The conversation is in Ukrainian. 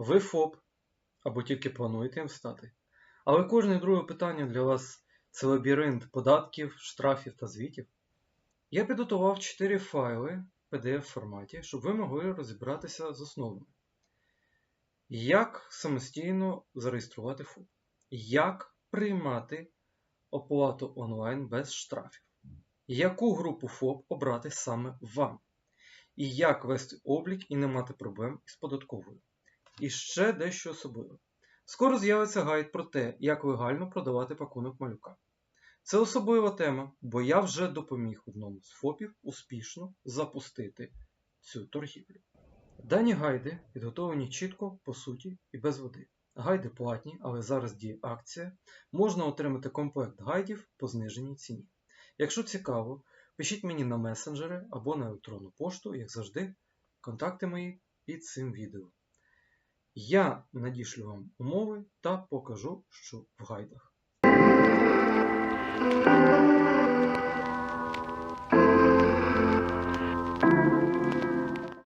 Ви ФОП або тільки плануєте їм стати. Але кожне друге питання для вас це лабіринт податків, штрафів та звітів. Я підготував 4 файли в PDF форматі, щоб ви могли розібратися з основами. Як самостійно зареєструвати ФОП? Як приймати оплату онлайн без штрафів? Яку групу ФОП обрати саме вам? І як вести облік і не мати проблем із податковою? І ще дещо особливе. Скоро з'явиться гайд про те, як легально продавати пакунок малюка. Це особлива тема, бо я вже допоміг одному з ФОПів успішно запустити цю торгівлю. Дані гайди підготовлені чітко, по суті і без води. Гайди платні, але зараз діє акція. Можна отримати комплект гайдів по зниженій ціні. Якщо цікаво, пишіть мені на месенджери або на електронну пошту, як завжди, контакти мої під цим відео. Я надішлю вам умови та покажу, що в гайдах.